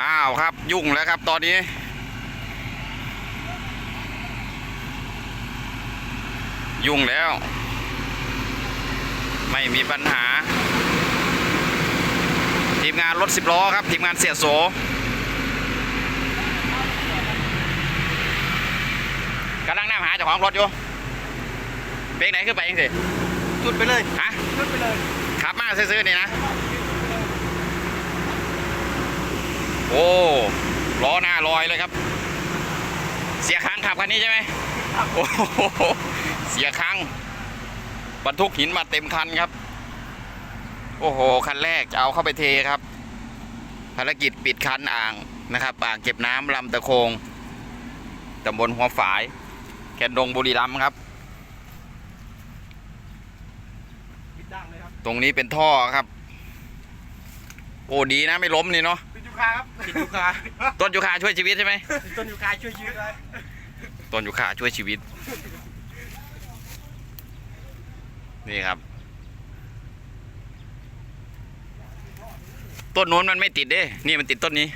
อ้าวครับยุ่งแล้วครับตอนนี้ ยุ่งแล้ว ไม่มีปัญหา ทีมงานรถสิบล้อครับ ทีมงานเสียโสกำลังนั่งหาเจ้าของรถอยู่เพลงไหนขึ้นไปเองสิจุดไปเลยฮะจุดไปเลยขับมาซื้อๆนี่นะ โอ้ล้อหน้าลอยเลยครับ เสียครั้งขับคันนี้ใช่ไหมโอ้โหเสียครั้งบรรทุกหินมาเต็มคันครับ โอ้โหคันแรกจะเอาเข้าไปเทครับ ภารกิจปิดคันอ่างนะครับอ่างเก็บน้ำลำตะโคงตำบลหัวฝายแคนดงบุรีรัมย์ครับปิดดังเลยครับตรงนี้เป็นท่อครับ โอ้ดีนะไม่ล้มนี่เนาะ คาครับปิดยูคาต้นยูคาช่วยชีวิตใช่ไหมต้นยูคาช่วยยืดเลยต้นยูคาช่วยชีวิต นี่ครับ ต้นนู้นมันไม่ติดเด้ นี่มันติดต้นนี้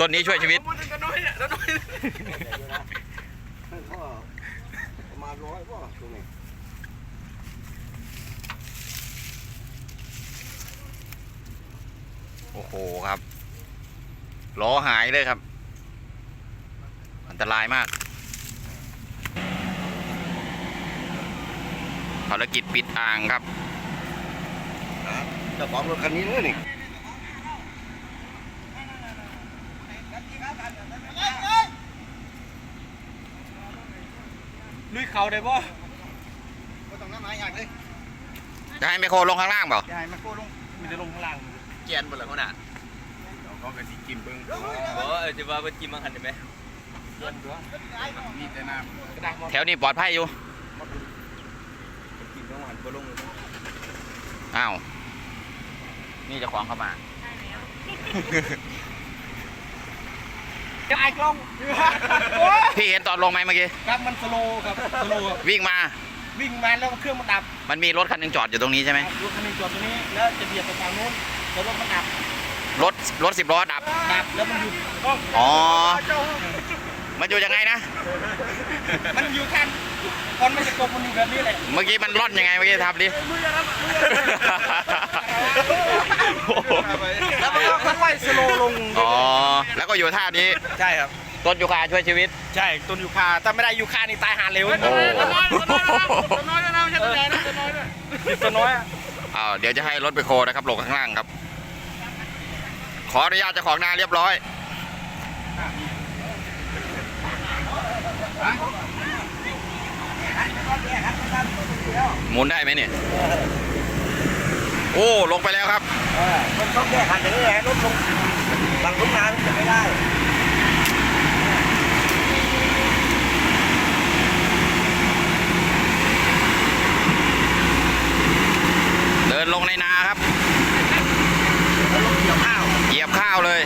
ต้นนี้ช่วยชีวิตมันจะน้อยเนี่ยจะน้อยประมาณร้อยกว่าตรงนี้โอ้โหครับ ล้อหายเลยครับ อันตรายมาก ภารกิจปิดอ่างครับเจ้าของรถคันนี้เลยนี่ลุยเขาได้บ่ก็ต้องน้ำหมายอยากเลยจะให้ไมโครลงข้างล่างเปล่ายายมาโก้ลงมีแต่ลงข้างล่างเกียนบนหลังเขาน่ะ เขาก็สิกินเบิ้งบอกว่าเออจะว่าเป็นกินมังหันได้ไหมมีแต่น้กระดาษหมดแถวนี้ปลอดภัยอยู่ กินมังหันบ่ลงเลยอ้าว นี่เจะของเข้ามา จะไอ้กล้องโอ้ยพี่เห็นตอนลงไหมเมื่อกี้ ครับมันสโลว์ครับสโลว์ครับวิ่งมา วิ่งมาแล้วเครื่องมันดับมันมีรถคันหนึงจอดอยู่ตรงนี้ใช่ไหม รถคันหนึงจอดตรงนี้แล้วจะเบียดไปฝั่งนู้นแล้วรถมันดับ รถรถสิบล้อดับ ดับแล้วมันหยุดอ๋อ มันอยู่ยังไงนะ มันอยู่ข้างคนมันจะกบมันอยู่แบบนี้แหละเมื่อกี้มันร่อนยังไงเมื่อกี้ทำดิ แล้วมันก็ค่อยๆสโลว์ลง อ๋อ แล้วก็อยู่ท่านี้ ใช่ครับ ต้นยูคาช่วยชีวิต ใช่ต้นยูคาถ้าไม่ได้ยูคานี่ตายหาเร็วโอ้ ตัวน้อยตัวน้อยนะไม่ใช่ตัวใหญ่นะตัวน้อยด้วย ตัวน้อยอะอ้าวเดี๋ยวจะให้รถไปโคนะครับลงข้างล่างครับ ขออนุญาตเจ้าของนาเรียบร้อยหมุนได้ไหมเนี่ย โอ้ ลงไปแล้วครับมันต้องแก้ขันอย่างนี้แหละรถลงหลังทุ่งนาจะไม่ได้เดินลงในนาครับ แล้วลงเกี่ยวข้าว เหยียบข้าวเลย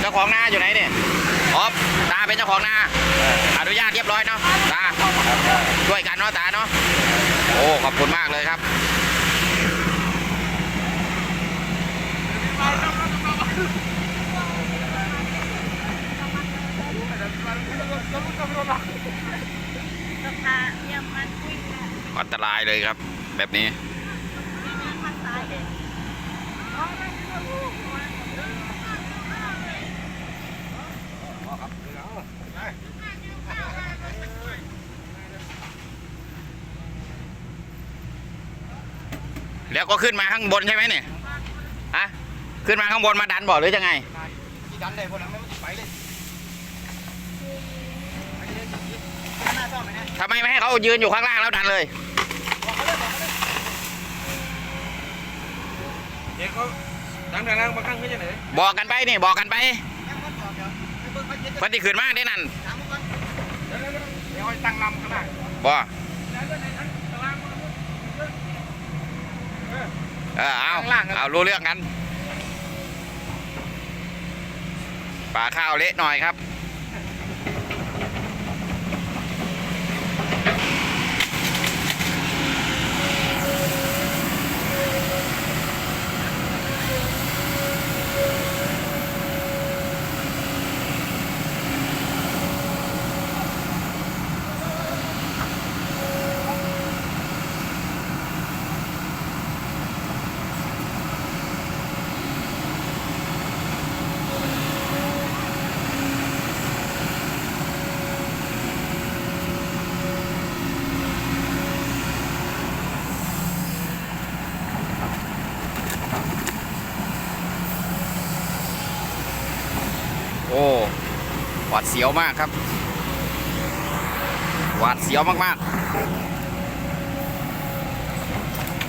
เจ้า ของนาอยู่ไหนเนี่ยอ๋อตาเป็นเจ้าของนาอนุญาตเรียบร้อยเนาะตาช่วยกันเนาะตาเนาะโอ้ขอบคุณมากเลยครับพาเยี่ยมมันวิ่งแหละอันตรายเลยครับ แบบนี้มันตายเองน้องนั่นคือลูกมัน แล้วก็ขึ้นมาข้างบนใช่ไหมเนี่ยฮะขึ้นมาข้างบนมาดันบ่อหรือยังไงที่ดันได้พวกนั้นไม่ไปเลยทำไมไม่ให้เขายืนอยู่ข้างล่างแล้วดันเลยเดี๋ยวเขาดังดังดังมาข้างขึ้นยังไงบอกกันไปนี่บอกกันไปพันที่ขึ้นมาได้นั่นเดี๋ยวให้ตั้งลำข้างล่างบ เออเอาเอารู้เรื่องกันป่าข้าวเละหน่อยครับ อ้หวาดเสียวมากครับ หวาดเสียวมากๆ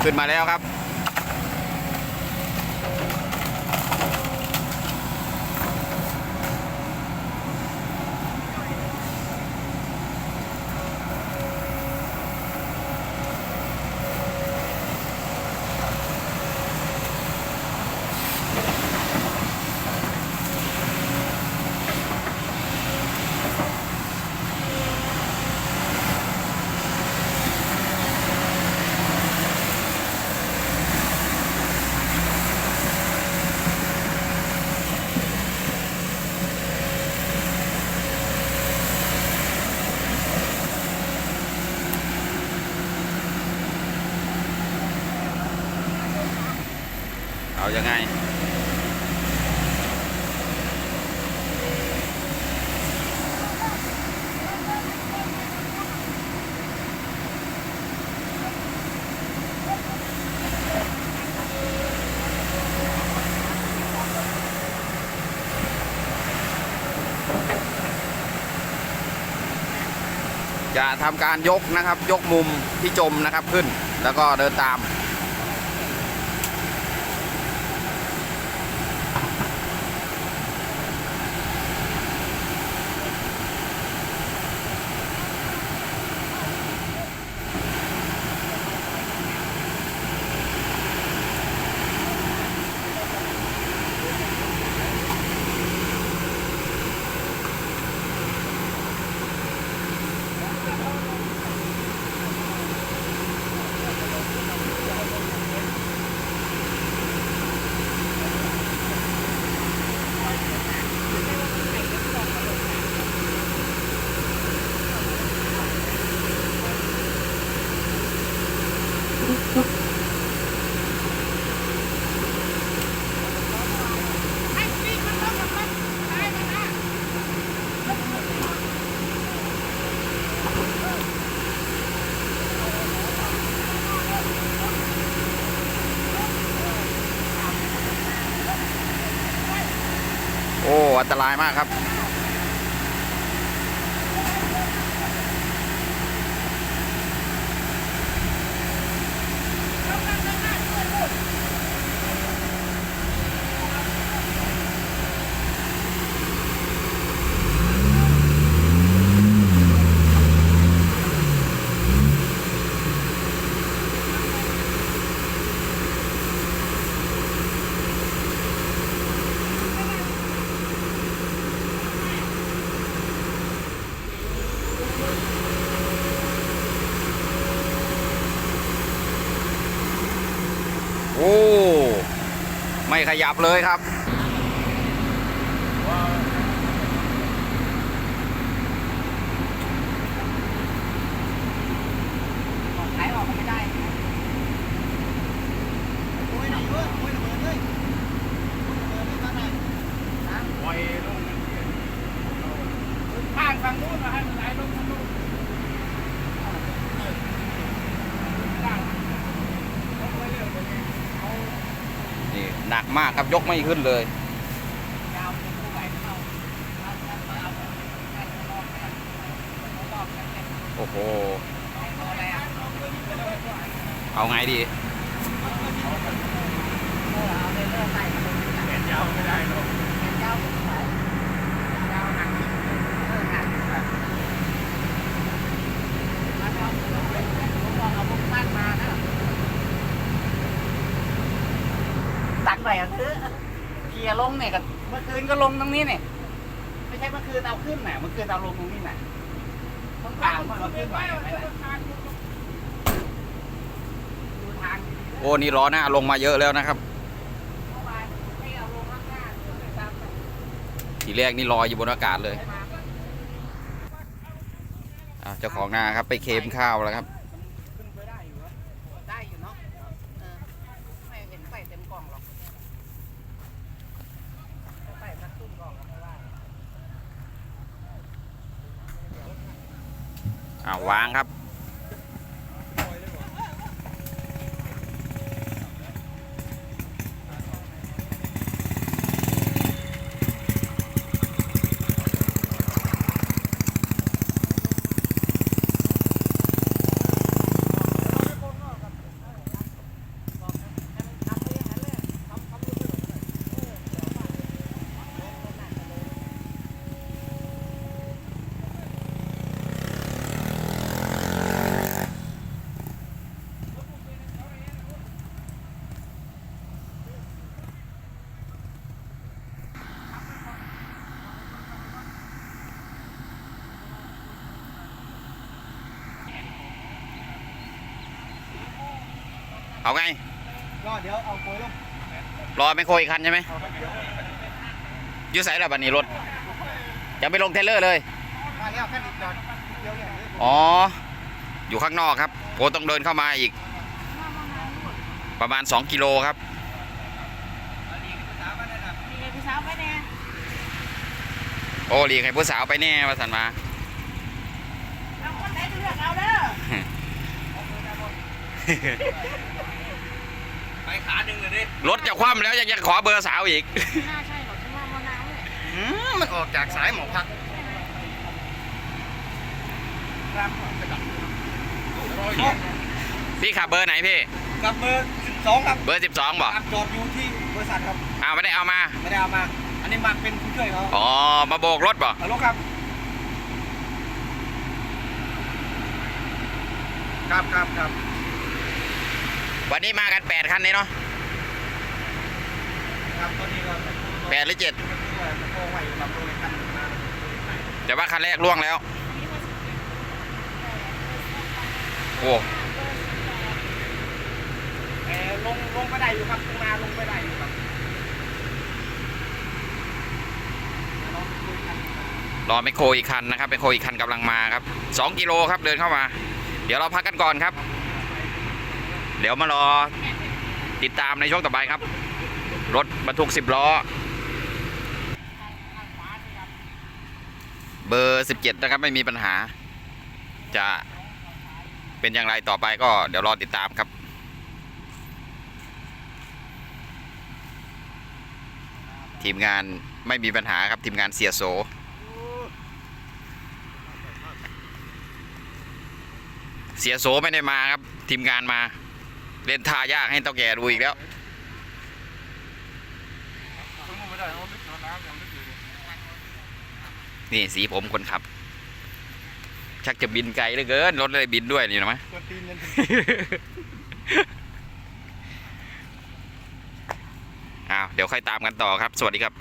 ขึ้นมาแล้วครับ เอายังไงจะทำการยกนะครับ ยกมุมที่จมนะครับขึ้น แล้วก็เดินตาม โอ้ อันตรายมากครับ โอ้ ไม่ขยับเลยครับ ขายออกก็ไม่ได้ ปล่อยลงข้างฝั่งนู้นมาให้มันไหลลงทางนู้น นี่หนัก มากครับยกไม่ขึ้นเลย โอ้โห เอาไงดียาวไม่ได้หรอก ตัก ไปอะคือเคลียร์ลงเนี่ยกับเมื่อคืนก็ลงตรงนี้เนี่ยไม่ใช่เมื่อคืนเอาขึ้นน่ะเมื่อคืนเอาลงตรงนี้น่ะต้องถามว่าเอาขึ้นไหวไหมล่ะดูทาง โอ้นี่ล้อหน้าลงมาเยอะแล้วนะครับ ทีแรกนี่ลอยอยู่บนอากาศเลยอะเจ้าของนาครับไปเคมข้าวแล้วครับ ขึ้นไปได้อยู่วะได้อยู่เนาะเออไม่เห็นใส่เต็มกล่องหรอกใส่สักครึ่งกล่องก็ไม่ว่า อาวางครับ เอาไง ก็เดี๋ยวเอาโกยลงรอไม่โคอีกคันใช่ไหมอยู่ใส่ละบันนี้รถจะไปลงเทรลเลอร์เลย มาแล้วแค่ติดจอดเดียวเนี่ยอ๋อ อยู่ข้างนอกครับโอต้องเดินเข้ามาอีก ประมาณ 2 กิโลครับ มีไงพี่สาวไปแน่โอ้หลีกให้ผู้สาวไปแน่มาสันมาเอาคนไหนจะเลือกเอาเด้อไป ขาหนึ่งเลยดิรถจะคว่ำแล้วยังจะขอเบอร์สาวอีกไม่น่าใช่หรอกฉันว่ามะนาวเนี่ยอืมมันออกจากสายหมอพักพี่ขับเบอร์ไหนพี่กับเบอร์สิบสองครับเบอร์12บอกครับจอดอยู่ที่บริษัทครับอ้าวไม่ได้เอามาไม่ได้เอามา อันนี้มาเป็นผู้ช่วยเขาอ๋อมาโบกรถบอกฮัลโหลครับครับครับครับ วันนี้มากัน8คันนี้เนาะครับตอนนี้ก็แปดหรือเจ็ดช่วยโค้งไว้อยู่ครับโรงเรียนกันแต่ว่าคันแรกล่วงแล้ว โอ้เออลงลงไปได้อยู่ครับลงมาลงไปได้อยู่ครับลองคุยกันรอไมคโครอีกคันนะครับไมคโครอีกคันกำลังมาครับ 2 กิโลครับเดินเข้ามา เดี๋ยวเราพักกันก่อนครับ เดี๋ยวมารอติดตามในช่วงต่อไปครับ รถบรรทุก10ล้อ เบอร์17นะครับไม่มีปัญหา จะเป็นอย่างไรต่อไปก็เดี๋ยวรอติดตามครับทีมงานไม่มีปัญหาครับทีมงานเสียโสเสียโสไม่ได้มาครับ ทีมงานมา เล่นท่ายากให้เต้าแก่ดูอีกแล้วต้องลงไม่ได้เอาลึกเอาน้ำอย่างลึกอยู่ดินี่สีผมคนขับ ชักจะบินไกลเหลือเกินรถเลยบินด้วยนี่นะมั้ยตัวตีนเงินอ้าวเดี๋ยวค่อยตามกันต่อครับ สวัสดีครับ